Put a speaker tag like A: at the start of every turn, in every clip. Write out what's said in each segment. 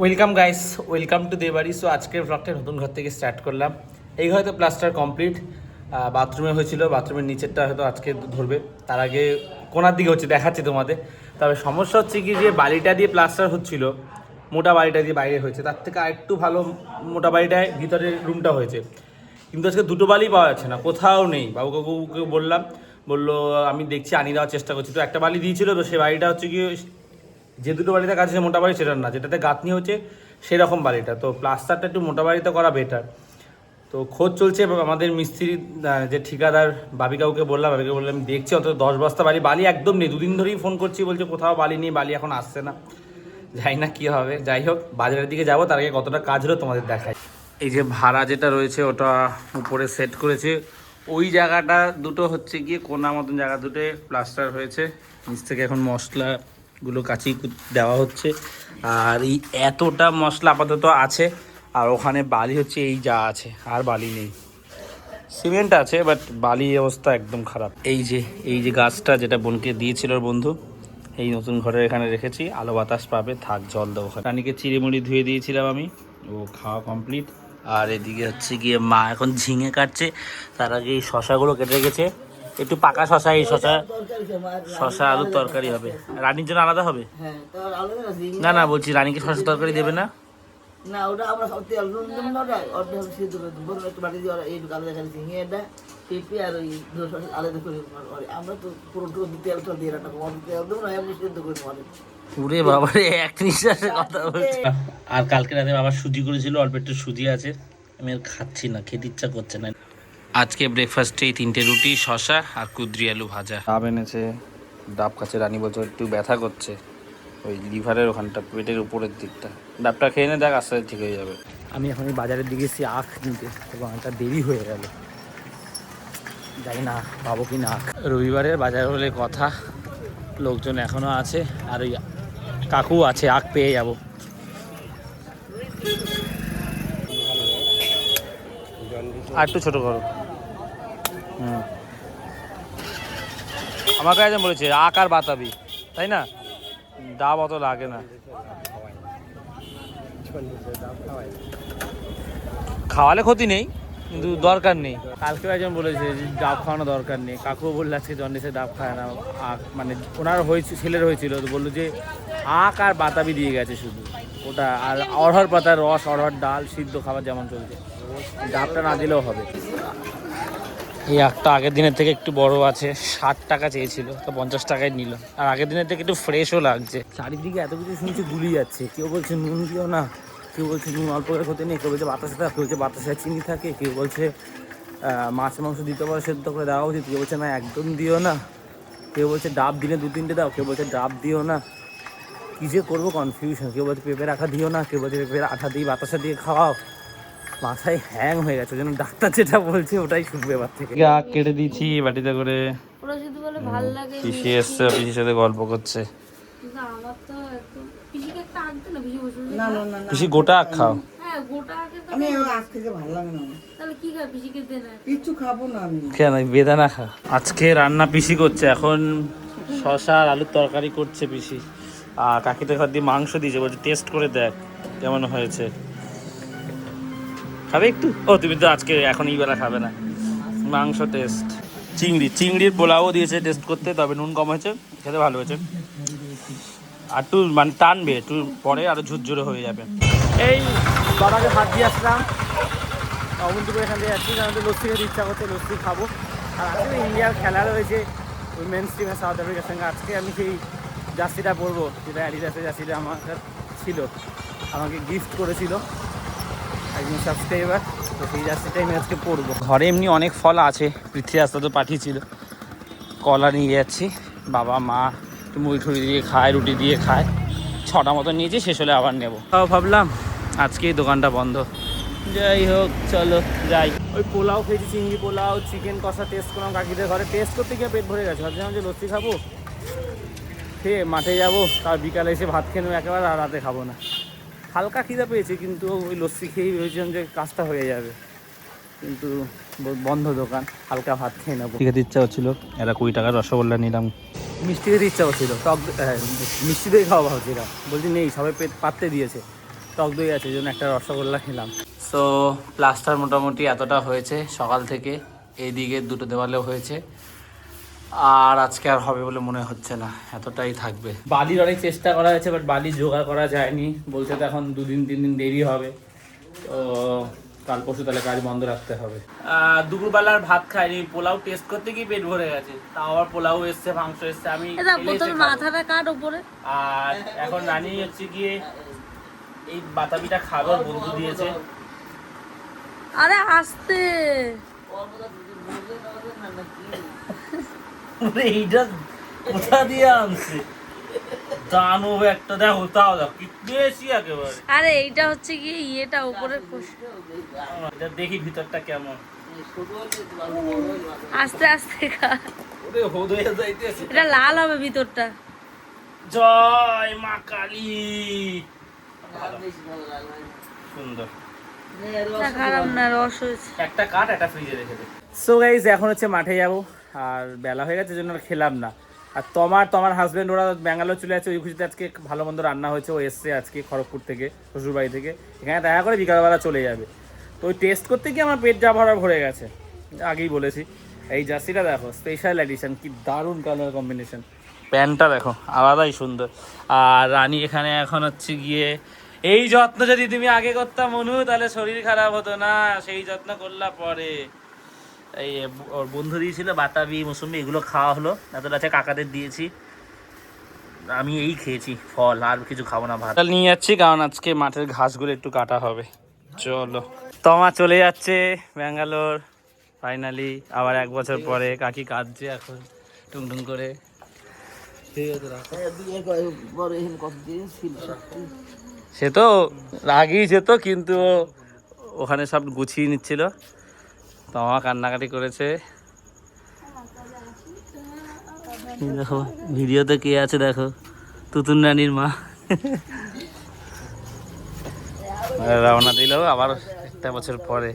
A: Welcome guys welcome to দেবাড়ি so আজকের ব্লগটা নতুন ঘর থেকে স্টার্ট করলাম। এই ঘরে তো প্লাস্টার কমপ্লিট বাথরুমে হয়েছিল। বাথরুমের নিচেরটা হয়তো আজকে ধরবে। তার আগে কোনার দিকে হচ্ছে, দেখাচ্ছি তোমাদের। তবে সমস্যা হচ্ছে কি যে, বালিটা দিয়ে প্লাস্টার হচ্ছিল, মোটা বাড়িটা দিয়ে বাইরে হয়েছে। তার থেকে আরেকটু ভালো মোটা বাড়িটায় ভিতরের রুমটা হয়েছে। কিন্তু আজকে দুটো বালি পাওয়া যাচ্ছে না। কোথাও নেই। বাবু কাকুকে বললাম, বলল, আমি দেখছি, আনিয়ে দেওয়ার চেষ্টা করছি। তো একটা বালি দিয়েছিল, তো সে বাড়িটা হচ্ছে কি যে দুটো বাড়িতে কাছে মোটা বাড়ি সেটা না, যেটাতে গাঁথনি হচ্ছে সেরকম বাড়িটা। তো প্লাস্টারটা একটু মোটা বাড়িতে করা বেটার তো খোঁজ চলছে আমাদের মিস্ত্রি যে ঠিকাদার বাবি কাউকে বললাম, বাবিকে বললাম দেখছি, অন্তত দশ বস্তা বালি। বালি একদম নেই, দুদিন ধরেই ফোন করছি, বলছে, কোথাও বালি নেই, বালি এখন আসছে না। যাই না কি হবে, যাই হোক, বাজারের দিকে যাব, তার আগে কতটা কাজ হলো তোমাদের দেখাই। এই যে ভাড়া যেটা রয়েছে, ওটা উপরে সেট করেছে। ওই জায়গাটা দুটো হচ্ছে গিয়ে, কোনা মতন জায়গা দুটো প্লাস্টার হয়েছে। নিচ থেকে এখন মশলাগুলো কাচি দেওয়া হচ্ছে। আর এই এতটা মশলা আপাতত আছে, আর ওখানে বালি হচ্ছে, এই যা আছে, আর বালি নেই। সিমেন্ট আছে বাট বালি অবস্থা একদম খারাপ। এই যে এই যে গাছটা যেটা বোনকে দিয়েছিল বন্ধু, এই নতুন ঘরের এখানে রেখেছি, আলো বাতাস পাবে, থাক, জল দেবো রানীকে চিড়েমুড়ি ধুয়ে দিয়েছিলাম আমি, ও খাওয়া কমপ্লিট আর এদিকে হচ্ছে গিয়ে মা এখন ঝিঙে কাটছে, তার আগে এই শশাগুলো কেটে রেখেছে। একটু পাকা শশা এই শশা শশা আলুর তরকারি হবে। রানীর জন্য আলাদা হবে?
B: হ্যাঁ না
A: না না বলছি রানীকে শশা তরকারি দেবে না?
B: না ওটা আমরা সব তেল নুন দেবো না ওটা ওটা সিদ্ধ করে দেবো। একটু বাটি দিয়ে ওরা এই আলাদা খালি ঝিঙে এটা পেঁপে আর ওই আলাদা করে আমরা তো পুরো তেল দিয়ে রান্না করব তেল দেবো না এমনি সিদ্ধ করে
A: উরে বাবারে এক নিঃশ্বাসে কথা বলছে। আর কালকে রাতে বাবা সুজি করেছিল অল্প একটু সুজি আছে। আমি আর খাচ্ছি না খেতে ইচ্ছা করছে না। আজকে ব্রেকফাস্টে তিনটে রুটি শশা আর কুদ্রি আলু ভাজা। ডাব এনেছে ডাব কাছে রানী বলছে একটু ব্যথা করছে। ওই লিভারের ওখানটা পেটের উপরের দিকটা। ডাবটা খেয়ে নে দেখ আস্তে ঠিক হয়ে যাবে। আমি এখন বাজারের দিকে এসেছি আখ কিনতে। এবং একটা দেরি হয়ে গেল। জানি না পাবো কি না আখ। রবিবারের বাজার হলে কথা লোকজন এখনও আছে আর ওই কাকু আছে আখ পেয়ে যাব। আর একটু ছোটো করো। আমাকে একজন বলেছে, আখ আর বাতাবি, তাই না? ডাব অত লাগে না। খাওয়ালে ক্ষতি নেই, কিন্তু দরকার নেই। কালকেও একজন বলেছে ডাব খাওয়ানো দরকার নেই। কাকুও বলল আজকে জন্ডিসে ডাব খায় না, আখ মানে ওনার হয়েছে, ছেলের হয়েছিল, তো বলল যে আখ আর বাতাবি দিয়ে গেছে শুধু। ওটা আর অড়হর পাতার রস, অড়হর ডাল, সিদ্ধ খাবার যেমন চলছে। ডাবটা না দিলেও হবে। এই আখটা আগের দিনের থেকে একটু বড় আছে, ষাট টাকা চেয়েছিল, তো পঞ্চাশ টাকায় নিল। আর আগের দিনের থেকে একটু ফ্রেশও লাগছে। চারিদিকে এত কিছু শুনছি গুলি যাচ্ছে, কেউ বলছে নুন দিও না, কেউ বলছে নুন অল্প করে ক্ষতি নেই, কেউ বলছে বাতাসে থাকে, কেউ বলছে বাতাসে চিনি থাকে, কেউ বলছে মাছ মাংস দিতে পারে, সেদ্ধ করে দেওয়া উচিত, কেউ বলছে না একদম দিও না, কেউ বলছে ডাব দিনে দু তিনটে দাও, কেউ বলছে ডাব দিও না। কী যে করব কনফিউশন কেউ বলছে পেঁপের আঠা দিও না, কেউ বলছে পেঁপের আঠা দিয়ে বাতাসা দিয়ে খাওয়াও। মাথায় হ্যাং হয়ে গেছে জন্য ডাক্তার যেটা বলছে ওটাই শুনবে এবার থেকে। আখ কেটে দিয়েছি বাটিতে করে।
C: ওরা যদি বলে ভালো লাগে
A: পিসি এসছে পিসির সাথে গল্প করছে।
C: কিন্তু আমার তো একদম পিসিকে একটা আনতে না পিসি বসে বসে
B: না না না না।
A: পিসি গোটা আখ খাও।
C: হ্যাঁ গোটা আগে তো
B: আমি আজ থেকে ভালো লাগে না আমার।
C: তাহলে কি খায়? পিসিকে দে না।
B: কিচ্ছু খাব না আমি।
A: কেন বেদানা খা। আজকে রান্না পিসি করছে এখন শশা আর আলুর তরকারি করছে পিসি। আর কাকিতে ঘর দিয়ে মাংস দিয়েছে বলছে টেস্ট করে দেখ কেমন হয়েছে। খাবে একটু? ও, তুমি তো আজকে এখন এই বেলা খাবে না। মাংস টেস্ট চিংড়ি, চিংড়ির পোলাও দিয়েছে টেস্ট করতে, তবে নুন কম হয়েছে, খেতে ভালো হয়েছে। আর একটু মানে টানবে, একটু পরে আরও ঝুরঝুরে হয়ে যাবে। এই, বাবাকে হাত দিয়ে আসলাম। অবন্তিপুর এখান থেকে যাচ্ছি, কারণ লস্যি খেতে ইচ্ছা করছে, লস্যি খাব। আর আজকে ইন্ডিয়ার খেলা রয়েছে উইমেন্স টিমে সাউথ আফ্রিকার সঙ্গে। আজকে আমি সেই জার্সিটা পরবো, যেটা অ্যাডিডাসের জার্সিটা আমার ছিল, আমাকে গিফট করেছিল। একজন সাবস্ক্রাইবার তো সেই জার্সিটাই আমি আজকে পরবো ঘরে এমনি অনেক ফল আছে পৃথ্বী রাস্তা তো পাঠিয়েছিল। কলা নিয়ে যাচ্ছি বাবা মা একটু মুড়ি ঠুড়ি দিয়ে খায় রুটি দিয়ে খায়। ছটা মতো নিয়েছি শেষ হলে আবার নেব। তাও ভাবলাম আজকে দোকানটা বন্ধ। যাই হোক চলো যাই। ওই পোলাও খেয়েছি চিংড়ি পোলাও চিকেন কষা টেস্ট করলাম কাকিদের ঘরে। টেস্ট করতে গিয়ে পেট ভরে গেছে। ভাবছিলাম যে লস্যি খাব খেয়ে মাঠে যাব তার বিকালে এসে ভাত খেয়ে নেব একেবারে আর রাতে খাব না। হালকা খিদা পেয়েছে কিন্তু ওই লস্যি খেয়েই ভেবেছিলাম যে কাজটা হয়ে যাবে। কিন্তু ব- বন্ধ দোকান হালকা ভাত খেয়ে নেব। খেতে ইচ্ছা হচ্ছিল এরা কুড়ি টাকার রসগোল্লা নিলাম। মিষ্টি খেতে ইচ্ছা হচ্ছিল টক হ্যাঁ, মিষ্টি দই খাওয়া ভাবছিলাম বলছি নেই সবাই পেট পাততে দিয়েছে। টক দই আছে এই জন্য একটা রসগোল্লা খেলাম। সো প্লাস্টার মোটামুটি এতটা হয়েছে সকাল থেকে এইদিকে দুটো দেওয়ালেও হয়েছে। আর আজকে আর হবে বলে মনে হচ্ছে না এতটাই থাকবে। বালির অনেক চেষ্টা করা হয়েছে বাট বালি জোগাড় করা যায়নি। বলছে তো এখন দুদিন তিন দিন দেরি হবে। তো কাল পরশু তাহলে কাজ বন্ধ রাখতে হবে। দুপুরবেলার ভাত খাইনি পোলাও টেস্ট করতে গিয়ে পেট ভরে গেছে। তাও আবার পোলাও এসছে মাংস এসছে আমি।
C: মাথাটা কাট উপরে?
A: আর এখন রানি হচ্ছে গিয়ে এই বাতাবিটা খাবার বন্ধু দিয়েছে।
C: আরে আসতে।
A: এইটা কোথা দিয়ে আনছে? দানব একটা দেখো তাও দেখো কি বেশি একেবারে।
C: আরে এইটা হচ্ছে কি ইয়েটা উপরে
A: এটা দেখি ভিতরটা কেমন।
C: আস্তে আস্তে খা।
A: ওরে হোদ যাইতেছে।
C: এটা লাল হবে ভিতরটা।
A: জয় মা কালী। সুন্দর।
C: খারাপ না রস
A: একটা কাঠ একটা ফ্রিজে রেখে দে। সো গাইজ এখন হচ্ছে মাঠে যাব। আর বেলা হয়ে গেছে জন্য খেলাম না। আর তোমার তোমার হাজবেন্ড ওরা ব্যাঙ্গালোর চলে যাচ্ছে, ওই খুশিতে আজকে ভালো মন্দ রান্না হয়েছে, ও এসছে আজকে খড়গপুর থেকে, শ্বশুরবাড়ি থেকে। এখানে দেখা করে বিকালবেলা চলে যাবে। তো ওই টেস্ট করতে গিয়ে আমার পেট যা ভরা ভরে গেছে। আগেই বলেছি। এই জার্সিটা দেখো স্পেশাল এডিশন কি দারুণ কালার কম্বিনেশন প্যান্টটা দেখো, আলাদাই সুন্দর। আর রানী এখানে এখন হচ্ছে গিয়ে, এই যত্ন যদি তুমি আগে করতাম মনু, তাহলে শরীর খারাপ হতো না, সেই যত্ন করলা পরে। এই ওর বন্ধু দিয়েছিল বাতাবি মৌসুমি এগুলো খাওয়া হলো। এতটা আছে কাকাদের দিয়েছি। আমি এই খেয়েছি ফল আর কিছু খাব না ভাত। নিয়ে যাচ্ছি কারণ আজকে মাঠের ঘাসগুলো একটু কাটা হবে। চলো। তোমা চলে যাচ্ছে ব্যাঙ্গালোর ফাইনালি আবার এক বছর পরে। কাকি কাঁদছে এখন টুংটুং করে।
B: সত্যি।
A: সে তো আগেই যেত কিন্তু ওখানে সব গুছিয়ে নিচ্ছিল। তো আমার কান্নাকাটি করেছে। দেখো ভিডিওতে কে আছে দেখো? তুতুন রানীর মা। রওনা দিল আবার একটা বছর পরে।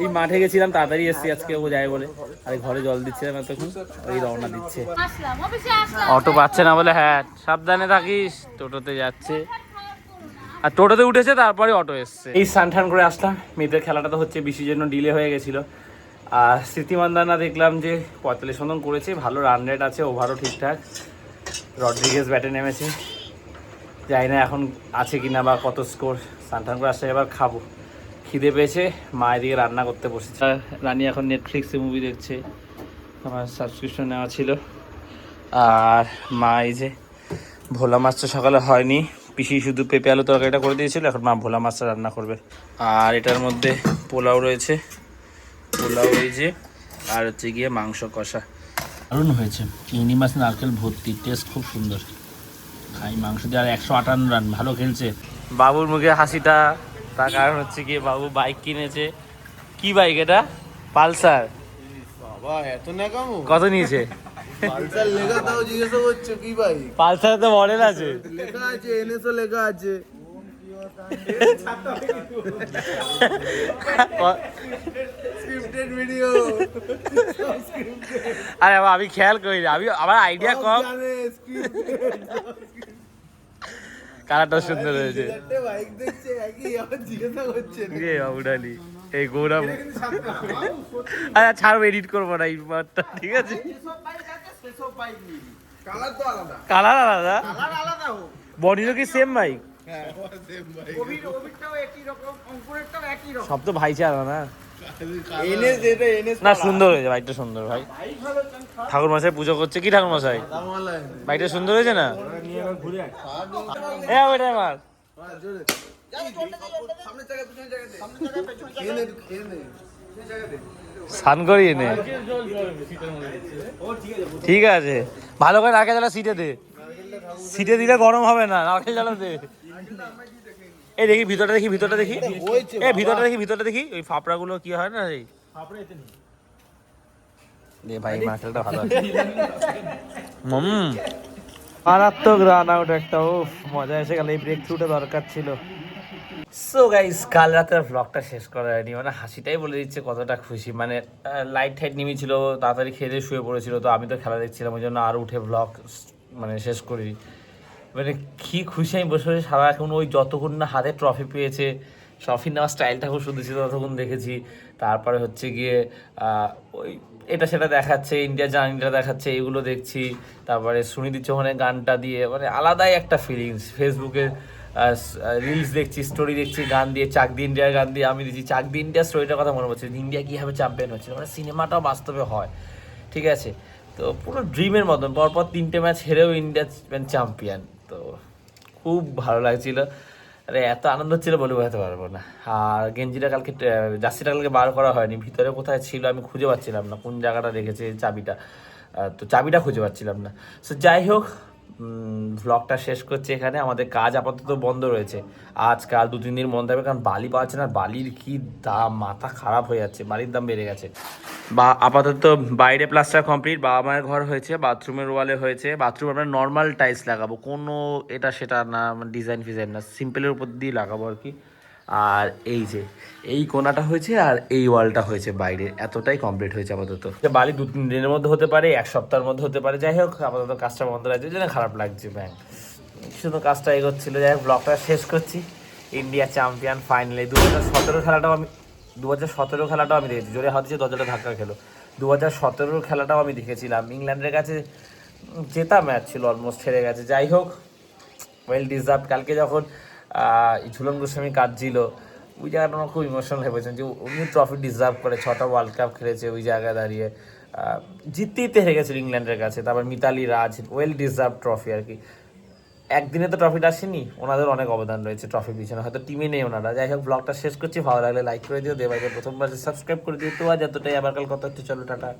A: এই মাঠে গেছিলাম, তাড়াতাড়ি এসেছি আজকে, ও যায় বলে। আর ঘরে জল দিচ্ছিলাম এতক্ষণ ওই রওনা দিচ্ছে। অটো পাচ্ছে না বলে হ্যাঁ সাবধানে থাকিস, টোটোতে যাচ্ছে। আর টোটোতে উঠেছে, তারপরে অটো এসছে। এই টান করে আসলাম। মেয়েদের খেলাটা তো হচ্ছে, বৃষ্টির জন্য ডিলে হয়ে গেছিল। আর স্মৃতিমান্দানা দেখলাম যে পঁয়তাল্লিশ মতন করেছে, ভালো রান রেট আছে ওভারও ঠিকঠাক। রড্রিগেজ ব্যাটে নেমেছে। জানি না এখন আছে কিনা বা কত স্কোর স্নান টান করে আসলে এবার খাব। খিদে পেয়েছে, মা এদিকে রান্না করতে বসেছে। রানী এখন নেটফ্লিক্সে মুভি দেখছে, আমার সাবস্ক্রিপশন নেওয়া ছিল। আর মা এই যে ভোলা মাছটা সকালে হয়নি, পিসি শুধু পেঁপে আলু তরকারিটা করে দিয়েছিল, এখন মা ভোলা মাছটা রান্না করবে। আর এটার মধ্যে পোলাও রয়েছে। পোলাও এই যে আর হচ্ছে গিয়ে মাংস কষা। দারুণ হয়েছে। চিংড়ি মাছ নারকেল ভর্তি টেস্ট খুব সুন্দর। খাই মাংস দিয়ে আর একশো আটান্ন রান ভালো খেলছে। বাবুর মুখে হাসিটা তার কারণ হচ্ছে গিয়ে বাবু বাইক কিনেছে। কি বাইক এটা? পালসার।
D: বাবা এত না
A: কত নিয়েছে?
D: পালসার লেখা তাও জিজ্ঞাসা করছ কি ভাই
A: পালসার তো মডেল আছে।
D: লেখা আছে এনএসও লেখা আছে। স্ক্রিপ্টেড ভিডিও
A: আরে বাবা, আমি খেয়াল করি না। আমি আমার আইডিয়া কম। কালারটা সুন্দর হয়েছে।
D: বাইক দেখছে একই আবার জিজ্ঞাসা করছে।
A: রে বাবুডালি এই গৌরব। আচ্ছা ছাড়বো এডিট করব না এই পার্টটা ঠিক আছে?
D: কালার আলাদা।
A: কালার আলাদা?
D: কালার আলাদা হোক।
A: বডিরও কি সেম বাইক
D: হ্যাঁ সেম ভাই
A: সব তো ভাইচারা না। না সুন্দর হয়েছে বাইকটা সুন্দর ভাই। ঠাকুর মশাই পুজো করছে কি ঠাকুর মশাই? বাইকটা সুন্দর হয়েছে না? ওইটা আমার।
D: নে
A: স্নান করিয়ে নে ঠিক আছে। ভালো করে নারকেল জ্বালা সিটে দে। সিটে দিলে গরম হবে না নারকেল জ্বালা দে। এই দেখি ভিতরটা দেখি ভিতরটা দেখি।
D: হয়েছে
A: এ ভিতরটা দেখি ভিতরটা দেখি। ওই ফাপড়াগুলো কি হয় না এই? দে ভাই ভালো আছে। হুম। মারাত্মক রান আউট একটা ও মজা এসে গেল এই ব্রেক থ্রুটা দরকার ছিল। সো গাইস কাল রাতের ভ্লগটা শেষ করা হয়নি মানে হাসিটাই বলে দিচ্ছে কতটা খুশি। মানে লাইট টাইট নেমেছিল তাড়াতাড়ি খেয়ে শুয়ে পড়েছিল তো আমি তো খেলা দেখছিলাম ওই জন্য আরও উঠে ভ্লগ মানে শেষ করি মানে কি খুশি আমি বসে বসে সারা এখন ওই যতক্ষণ না হাতে ট্রফি পেয়েছে ট্রফি নেওয়ার স্টাইলটা খুব সুন্দর ছিল, ততক্ষণ দেখেছি। তারপরে হচ্ছে গিয়ে ওই এটা সেটা দেখাচ্ছে ইন্ডিয়া জার্নিটা দেখাচ্ছে, এগুলো দেখছি। তারপরে সুনিধি চৌহানের গানটা দিয়ে মানে আলাদাই একটা ফিলিংস ফেসবুকে রিলস দেখছি স্টোরি দেখছি, গান দিয়ে চাক দি ইন্ডিয়ার গান দিয়ে আমি দিচ্ছি চাক দি ইন্ডিয়ার স্টোরিটার কথা মনে পড়ছে ইন্ডিয়া কীভাবে চ্যাম্পিয়ন হচ্ছে মানে সিনেমাটাও বাস্তবে হয়। ঠিক আছে? তো পুরো ড্রিমের মতন, পরপর তিনটে ম্যাচ হেরেও ইন্ডিয়া চ্যাম্পিয়ন তো খুব ভালো লাগছিল। আরে, এত আনন্দ ছিল বলে বোঝাতে পারব না। আর গেঞ্জিটা কালকে জার্সিটা কালকে বার করা হয়নি। ভিতরে কোথায় ছিল আমি খুঁজে পাচ্ছিলাম না। কোন জায়গাটা রেখেছে চাবিটা? তো চাবিটা খুঁজে পাচ্ছিলাম না। সো যাই হোক ভ্লগটা শেষ করছি এখানে। আমাদের কাজ আপাতত বন্ধ রয়েছে। আজকাল দু, তিন দিন বন্ধ হবে কারণ বালি পাওয়া যাচ্ছে না। বালির কি দাম, মাথা খারাপ হয়ে যাচ্ছে, বালির দাম বেড়ে গেছে। বা আপাতত বাইরে প্লাস্টার কমপ্লিট বাবা মায়ের ঘর হয়েছে বাথরুমের ওয়ালে হয়েছে। বাথরুম আমরা নর্মাল টাইলস লাগাবো। কোনো এটা, সেটা না ডিজাইন ফিজাইন না। সিম্পলের উপর দিয়ে লাগাবো আর কি। আর এই যে, এই কোনাটা হয়েছে আর এই ওয়ালটা হয়েছে বাইরে। এতটাই কমপ্লিট হয়েছে আপাতত। বালি দু তিন দিনের মধ্যে হতে পারে, এক সপ্তাহের মধ্যে হতে পারে, যাই হোক, আপাতত কাজটা বন্ধ রাখছে জন্য খারাপ লাগছে ব্যাং শুধু কাজটা এগোচ্ছিল, যাই হোক ব্লগটা শেষ করছি। ইন্ডিয়া চ্যাম্পিয়ন ফাইনালি দু হাজার সতেরো খেলাটাও আমি দু হাজার সতেরো খেলাটাও আমি দেখেছি। জোরে হাত দরজাটা ধাক্কা খেলো। দু হাজার সতেরোর খেলাটাও আমি দেখেছিলাম। ইংল্যান্ডের কাছে জেতা ম্যাচ ছিল অলমোস্ট হেরে গেছে। যাই হোক ওয়েল ডিজার্ভ কালকে যখন ঝুলন গোস্বামী কাঁদছিল। ওই জায়গাটা আমার খুব ইমোশনাল হয়ে পড়েছেন যে উনি ট্রফি ডিজার্ভ করে ছটা ওয়ার্ল্ড কাপ খেলেছে ওই জায়গায় দাঁড়িয়ে। আহ, জিততে জিততে হেরে গেছিল ইংল্যান্ডের কাছে তারপর Mithali Raj well deserve trophy আর কি। একদিনে তো ট্রফিটা আসেনি ওনাদের অনেক অবদান রয়েছে ট্রফির পিছনে হয়তো টিমে নেই ওনারা। যাই হোক ব্লগটা শেষ করছি ভালো লাগলে লাইক করে দিও দেবাইকে প্রথমবার সাবস্ক্রাইব করে দিও। তো আজ এতটাই আবার কাল কত হচ্ছে চলো টাটা।